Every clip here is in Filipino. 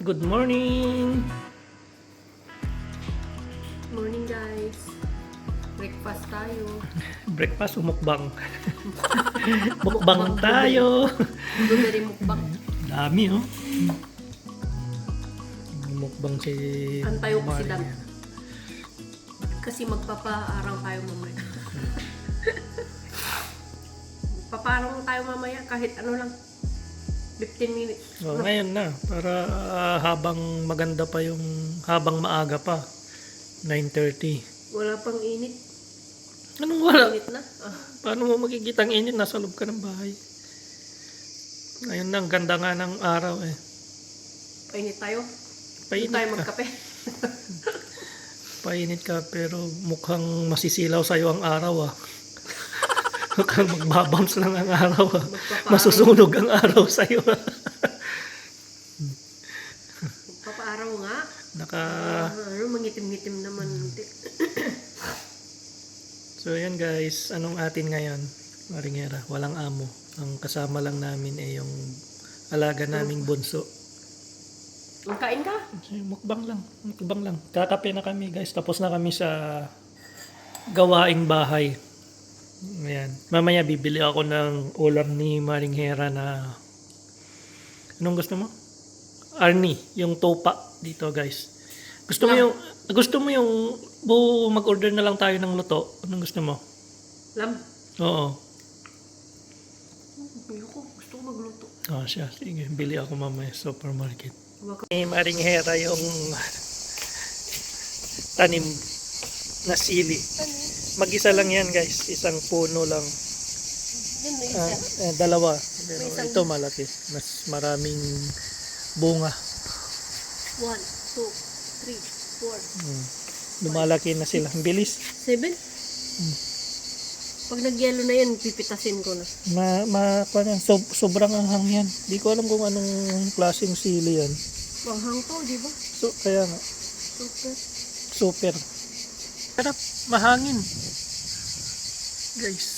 Good morning! Morning guys. Breakfast tayo. Breakfast o mukbang? mukbang tayo! Blueberry mukbang. Dami oh. Mukbang si... Antayo ko si Dan. Kasi magpapaarang tayo mamaya. Paparang tayo mamaya kahit ano lang. 15 minutes. Oh, ngayon na, para ah, habang maganda pa yung, habang maaga pa, 9.30. Wala pang init. Anong wala? Init na. Ah, Paano mo makikita ang init? Nasa loob ka ng bahay. Ngayon na, ang ganda nga ng araw eh. painit tayo. Painit Painit tayo ka. magkape. Painit ka pero mukhang masisilaw sa'yo ang araw ah. Mukhang magbabams lang ang araw. Magpapaaraw. Masusunog ang araw sa'yo ah. Papaaraw nga. Naka... Ano, mangitim-ngitim naman. So yan guys, anong atin ngayon? Maringera, walang amo. Ang kasama lang namin ay yung alaga naming bunso. Ang kain ka? Mukbang lang, mukbang lang. Kakape na kami guys, tapos na kami sa gawaing bahay. Ayan. Mamaya bibili ako ng ulam ni Maring Hera na anong gusto mo? Arnie, yung topa dito guys. Gusto mo yung gusto mo yung bu mag-order na lang tayo ng luto. Anong gusto mo? Lam. Oo. Ayoko. Gusto ko magluto. Ah, siya. Sige, bili ako mamaya sa supermarket. Ni Maring Hera yung tanim na sili. Mag-isa lang yan guys. Isang puno lang. Ah, eh, dalawa. Pero ito malaki. Mas maraming bunga. One, two, three, four, Hmm. Lumalaki na sila. Ang bilis. seven. Pag nag-yellow na yan, pipitasin ko na. Ma, ma, pa sob, sobrang anghang yan. Di ko alam kung anong klaseng sili yan. Panghang to, di ba? So, kaya nga, Super. super. Sarap, mahangin. Guys.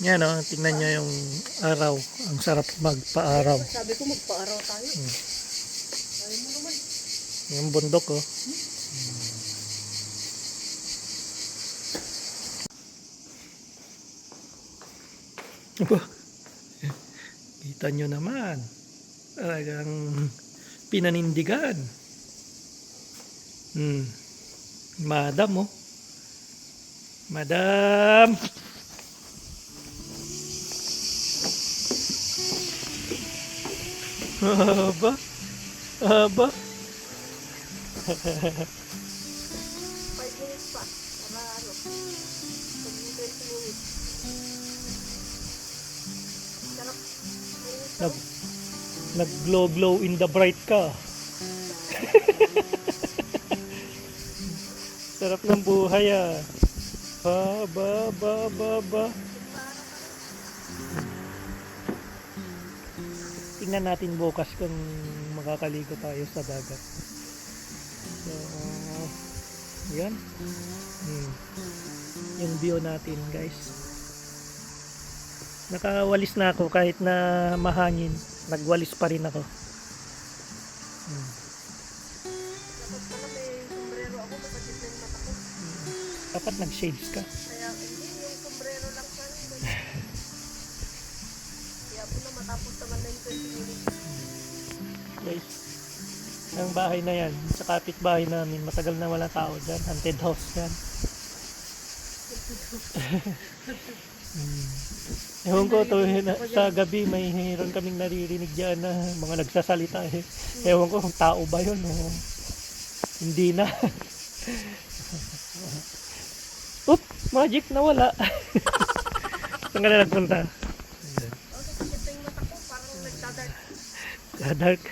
Yan o, tingnan nyo yung araw. Ang sarap magpa-araw. Sabi ko magpa-araw tayo. Hmm. Ayaw mo naman. Yung bundok oh. Aba, kita nyo naman. Talagang pinanindigan. Hmm. Madam oh. Madam! Aba, aba. Five minutes pa. Para. Pag 20 minutes. Sarap. Nag, nag-glow glow in the bright ka. Sarap ng buhay ah. Ba, ba, ba, ba, ba. Tingnan natin bukas kung makakaligo tayo sa dagat. So, yan. Hmm. Yung view natin guys. Nakawalis na ako kahit na mahangin. Nagwalis pa rin ako. Nag-shades ka. Kaya hindi sombrero lang sana. Kaya po na matapos naman na yung 20 minutes. Guys, ang bahay na yan, sa kapitbahay namin, matagal na wala tao dyan. Haunted house yan. Ewan ko, to, na, sa gabi may meron kaming naririnig dyan na mga nagsasalita eh. Ewan ko tao ba yun o hindi na. Oop, magic na wala. Saan ka na nagpunta? Ayan. Ang sakit na yung mata ko. Parang nagdadark. Sa dark.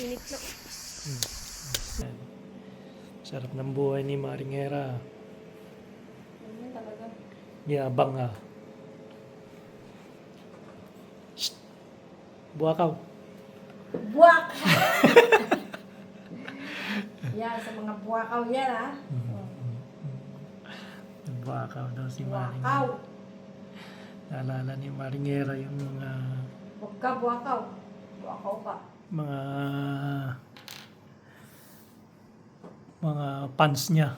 Init na. Ayan. Sarap ng buhay ni Maringera. Ano talaga? Yabang ah. Shh! Buwakaw. Buwak! yan, sa mga buwakaw yan ha. Buwakaw daw si Maringera. Buwakaw. Naalala ni Maringera yung mga Huwag ka buwakaw. Buwakaw ka. mga mga fans niya.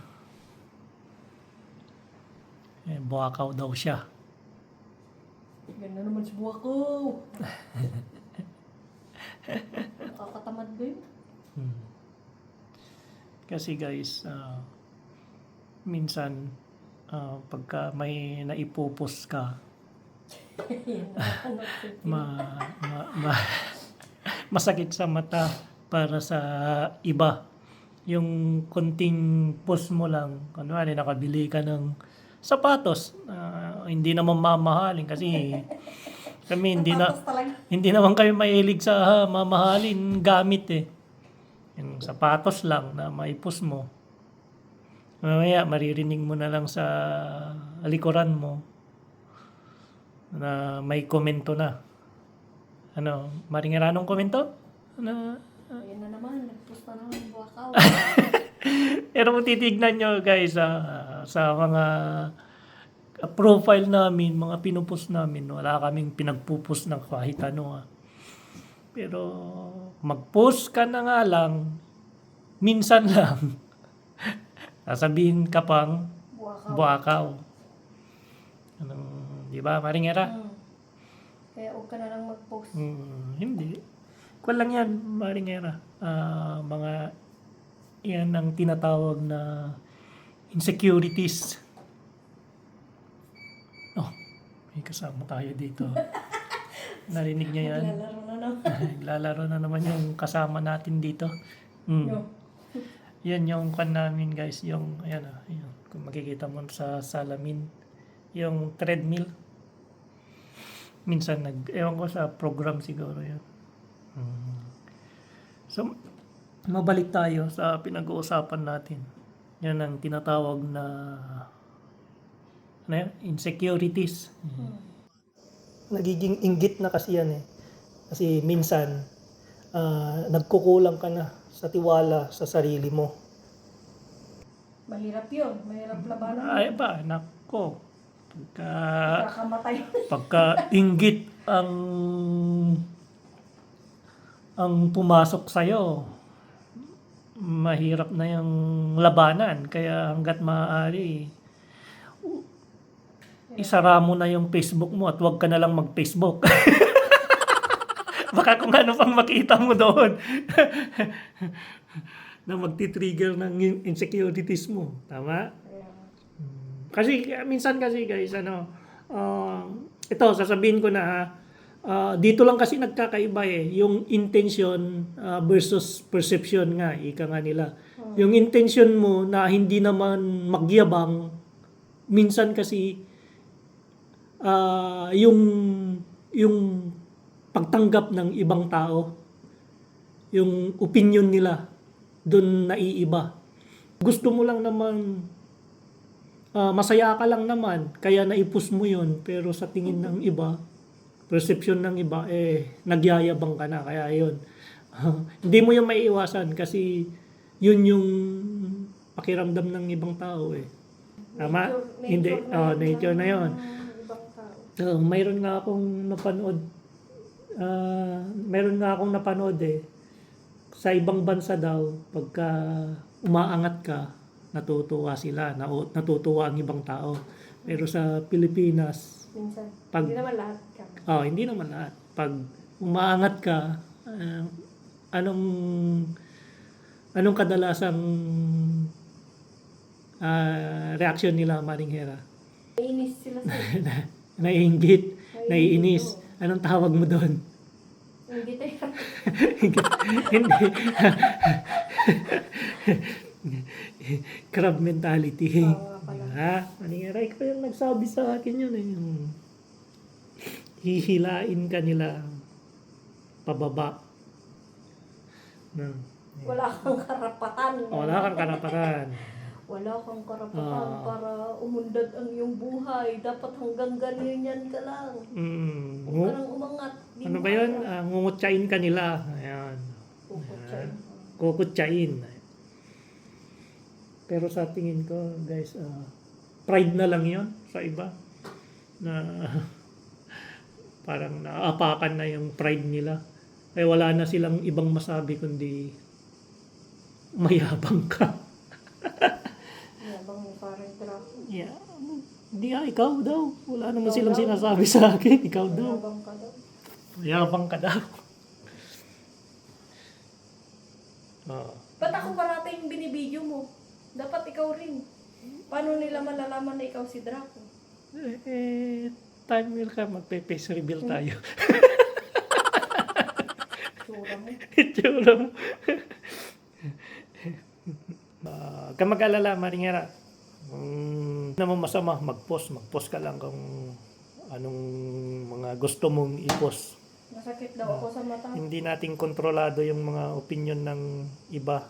Eh, buwakaw daw siya. Yan na naman si buwa ko. Nakakatamad din. Hmm. Kasi guys, ah, minsan ah, pagka may naipupos ka, ma, ma, ma- masakit sa mata para sa iba. Yung konting post mo lang, kunwari nakabili ka ng sapatos, ah, hindi naman mamahalin kasi kami hindi na hindi naman kayo mahilig sa mamahalin gamit eh. Yung sapatos lang na maipos mo. Mamaya maririnig mo na lang sa likuran mo na may komento na. Ano, maringiranong komento? Ano? Ayan na naman. Nagpost na naman buwa ka. Pero kung titignan nyo guys ah, sa mga profile namin, mga pinupost namin, wala kaming pinagpupost ng kahit ano. ah. Pero mag-post ka na nga lang, minsan lang, sasabihin ka pang Buwa ka. buakaw. Anong, di ba, Maringera? Hmm. Kaya huwag ka na lang mag-post. Hmm, hindi. Kwan lang yan, Maringera. Ah, mga, yan ang tinatawag na insecurities. Oh, may kasama tayo dito. Narinig niya yan. Lalaro na naman. Naglalaro na naman yung kasama natin dito. Mm. Yo. Yan yung kan namin guys, yung ayan ah, ayan. Kung makikita mo sa salamin, yung treadmill. Minsan nag ewan ko sa program siguro yun. Mm. So mabalik tayo sa pinag-uusapan natin. Yan ang tinatawag na ano yan? insecurities. Nagiging inggit na kasi yan eh. Kasi minsan ah, nagkukulang ka na sa tiwala sa sarili mo. Mahirap yun. Mahirap labanan. Ay ba, nako. Pagka, Kakamatay. pagka inggit ang ang pumasok sa'yo, mahirap na yung labanan. Kaya hanggat maaari, isara mo na yung Facebook mo at huwag ka na lang mag-Facebook. Baka kung ano pang makita mo doon na magti-trigger ng insecurities mo. Tama? Kasi minsan kasi guys, ano, uh, ito sasabihin ko na ha, uh, dito lang kasi nagkakaiba eh, yung intention uh, versus perception nga, ika nga nila. Yung intention mo na hindi naman magyabang, minsan kasi uh, yung yung pagtanggap ng ibang tao, yung opinion nila, doon naiiba. Gusto mo lang naman Ah, masaya ka lang naman, kaya naipus mo yun. Pero sa tingin ng iba, perception ng iba, eh, nagyayabang ka na. Kaya yun. hindi mo yung maiiwasan kasi yun yung pakiramdam ng ibang tao eh. Tama? Nature- hindi. nature na Oh, nature na yun. So, mayroon nga akong napanood. Ah mayroon nga akong napanood eh. Sa ibang bansa daw, pagka umaangat ka, natutuwa sila, natutuwa ang ibang tao. Pero sa Pilipinas, Minsan. Pag- Hindi naman lahat ka. oh, hindi naman lahat. Pag umaangat ka, ah, anong anong kadalasang ah, reaksyon nila, Maring Hera? Naiinis sila sa Naiinggit, naiinis. Anong tawag mo doon? Hindi. Crab mentality. Oo pala. Ha? Maningiray ko yung nagsabi sa akin yun. Eh. Yung hihilain ka nila pababa. No. Wala kang karapatan. Wala kang karapatan. Wala kang karapatan Ah. para umundad ang iyong buhay. Dapat hanggang ganyan ka lang. Mm. Huwag ka nang umangat. Di Ano ba yun? Uh, ngungutsain ka nila. Ayan. Kukutsain. kukutsain. Pero sa tingin ko, guys, ah, pride na lang yon sa iba. Na parang naapakan na yung pride nila. Kaya wala na silang ibang masabi kundi mayabang ka. Truck. Yeah. Hindi ah, ikaw daw. Wala naman silang sinasabi sa akin. Ikaw daw. Yabang ka daw. Mayabang ka daw. Ah. Ba't ako parating binibideo mo? Dapat ikaw rin. Paano nila malalaman na ikaw si Draco? Eh, eh, time will come. Magpe-face reveal tayo. Tsura mo. Itsura mo. Ah, Huwag ka mag-alala, Maringera. Um, naman masama, mag-post. Mag-post ka lang kung anong mga gusto mong i-post. Masakit daw ako sa mata. Hindi natin kontrolado yung mga opinion ng iba.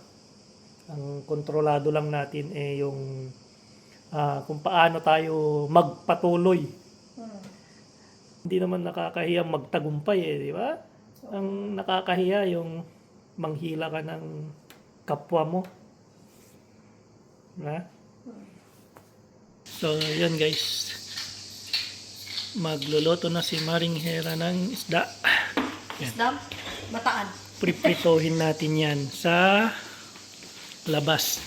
Ang kontrolado lang natin eh yung ah, kung paano tayo magpatuloy. Hmm. Hindi naman nakakahiya magtagumpay eh, di ba? Ang nakakahiya yung manghila ka ng kapwa mo. Ha? So, yun guys. Magluluto na si Maring Hera ng isda. Isdam? Mataan. Pripritohin natin yan sa labas.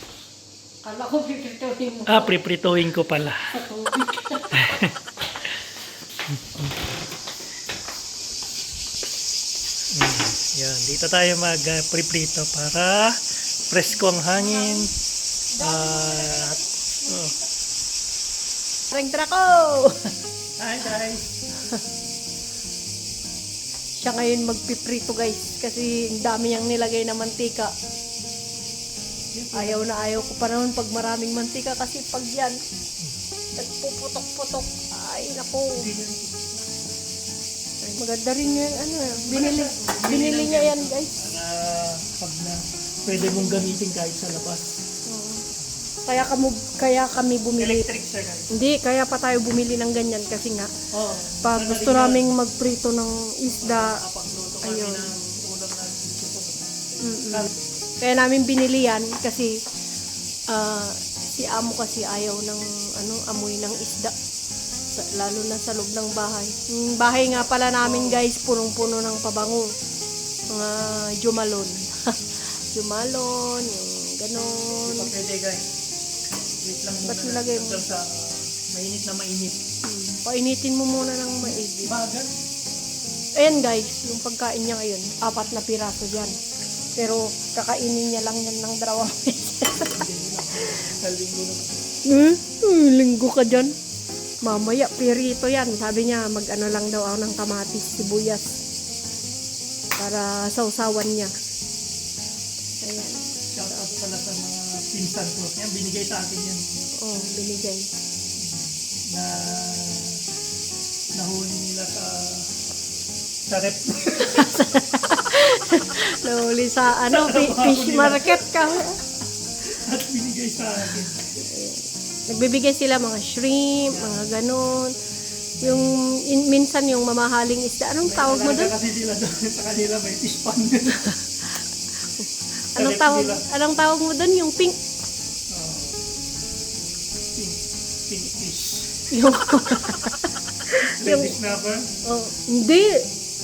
Kala ko pipituhin mo Ah, pripritohin ko pala. tubig. Yan, dito tayo mag-priprito para presko ang hangin. At, oh. Ring Draco! Hi guys! Siya ngayon magpiprito guys kasi ang dami niyang nilagay na mantika. Ayaw na ayaw ko pa naman pag maraming mantika kasi pag yan, nagpuputok-putok. Ay, naku. Maganda rin yan. Ano, binili, binili niya yan guys. Para pag na pwede mong gamitin kahit sa labas. Oo. Kaya, kamo, kaya kami bumili. Electric guys. Hindi, kaya pa tayo bumili ng ganyan kasi nga, Oo. pag gusto naming magprito ng isda, kami Ayun. ng ulam na. Mm-mm. Kaya namin binili yan kasi ah, si amo kasi ayaw ng ano amoy ng isda. Sa- lalo na sa loob ng bahay. Yung bahay nga pala namin guys, punong-puno ng pabango. Mga jumalon. jumalon, yung ganon. Pa pwede guys. Wait lang muna. Ba't nilagay mo? Sa mainit na mainit. Hmm. Painitin mo muna ng maigi. Bagal. Ayan guys, yung pagkain niya ngayon, apat na piraso yan. Pero kakainin niya lang yan ng dalawang beses. Hmm? Hmm, linggo ka dyan. Mamaya, pirito yan. Sabi niya, mag-ano lang daw ako ng kamatis, sibuyas. Para sausawan niya. Ayan. Ko. Yan, binigay sa akin yan. Oh, binigay. Na nahuli nila sa sa rep. Nahuli sa ano, fi- fish market ka. At binigay sa akin. Nagbibigay sila mga shrimp, mga ganon. Yung in- minsan yung mamahaling isda. Anong tawag mo doon? Kasi sila doon sa kanila may fish. Sa Anong tawag, nila. anong tawag mo doon? Yung pink. Yung, Red snapper. oh, hindi.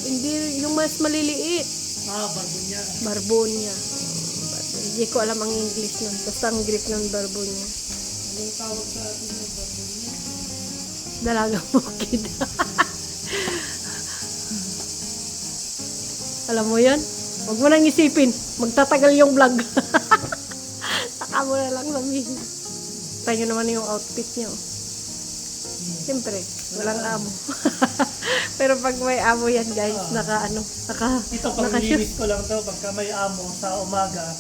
Hindi yung mas maliliit. Ah, barbunya. Barbonia. Hindi ko alam ang English nun. Basta ang Greek ng barbonia. Anong tawag sa atin yung barbunya? Dalagang bukid. alam mo yan? Huwag mo nang isipin. Magtatagal yung vlog. Saka mo na lang sabihin. Tayo naman yung outfit nyo. Siyempre, walang amo. Pero pag may amo yan guys, naka ano, naka, Ito, pag naka shoes. linis ko lang to, pagka may amo sa umaga,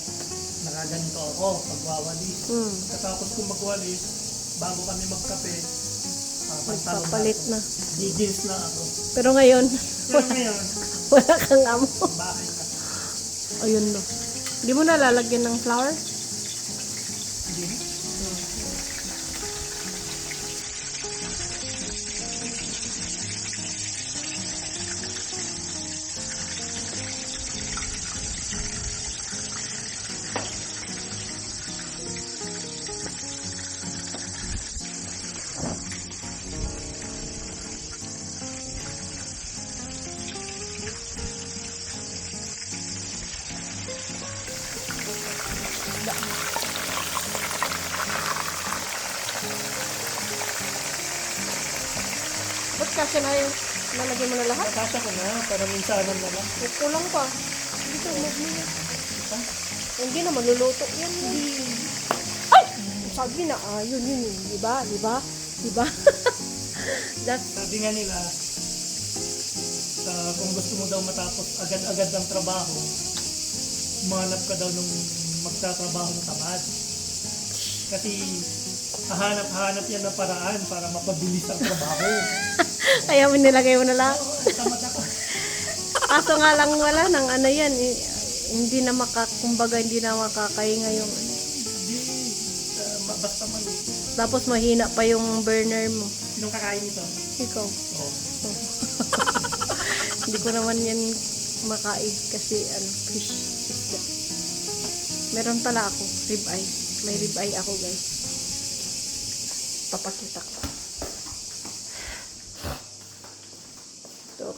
nakaganito ako pagwawalis. Hmm, Katapos ko magwalis, bago kami magkape, ah, pantalon magpapalit ako. na. Di-jeans na ako. Pero ngayon, Pero ngayon, wala kang amo. ka. Ayun no. Hindi mo na lalagyan ng flour? Kasi na yung nalagyan mo na lahat? Nakasya ko na, para minsanan na lang. Kulang pa. Dito, umag mo yan. Hindi na, maluluto yan. Ay! Sabi na, ah, yun, yun, yun. Diba? Diba? Diba? That's, Sabi nga nila, sa, kung gusto mo daw matapos agad-agad ang trabaho, umanap ka daw nung magtatrabaho ng tamad. Kasi hahanap-hanap yan ng paraan para mapabilis ang trabaho. kaya mo nilagay mo na lahat. Kaso nga lang wala nang ano yan. eh, hindi na maka, kumbaga hindi na makakahinga yung ano. Basta man. Tapos mahina pa yung burner mo. Sinong kakain ito? Ikaw. Oh. Hindi ko naman yan makain kasi ano, fish isda. Meron pala ako, rib eye. May rib eye ako guys. Papakita ko.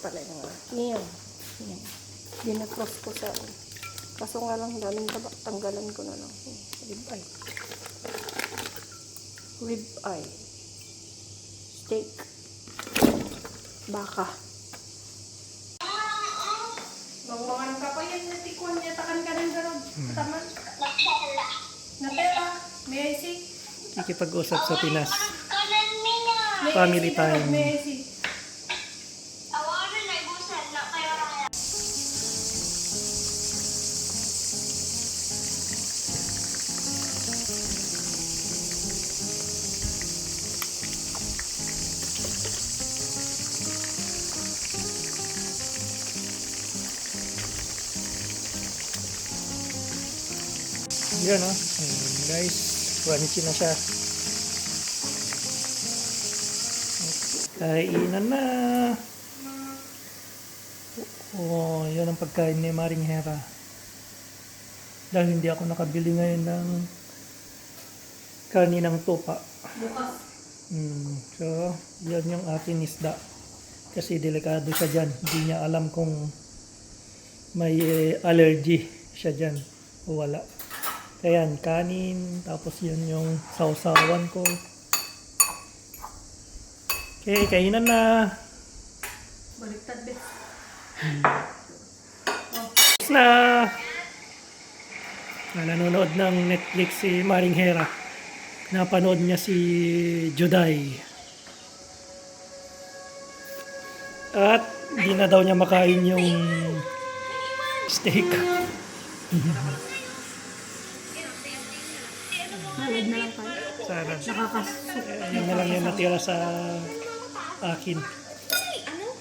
Pala yung akin. Yan. Dinacross ko sa Kaso nga lang, daming taba. Tanggalan ko na lang. Yan, Rib eye. Rib eye. Steak. Baka. Mangmangan ka pa yan, natikuan niya, takan ka ng garog. Taman. Natela. May I see? Ikipag-usap sa Pinas. Family time. May Yan oh. Ayan, guys, crunchy na siya. Kainan na. Oh, yan ang pagkain ni Maring Hera. Dahil hindi ako nakabili ngayon ng kaninang tupa. Bukas. Mm, so, yan yung aking isda. Kasi delikado siya dyan. Hindi niya alam kung may eh, allergy siya dyan o wala. Ayan, kanin. Tapos yan yung sausawan ko. Okay, kainan na. Baliktad, be. Tapos na. Na nanonood ng Netflix si Maring Hera. Napanood niya si Juday. At di na daw niya makain yung steak. Halad na lang tayo. Sana. Nakakasuk. Eh, Yun na lang yung natira sa akin.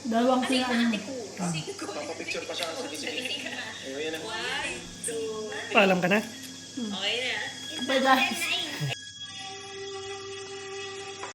Dalawang kailan mo. Paalam ka na? Bye guys.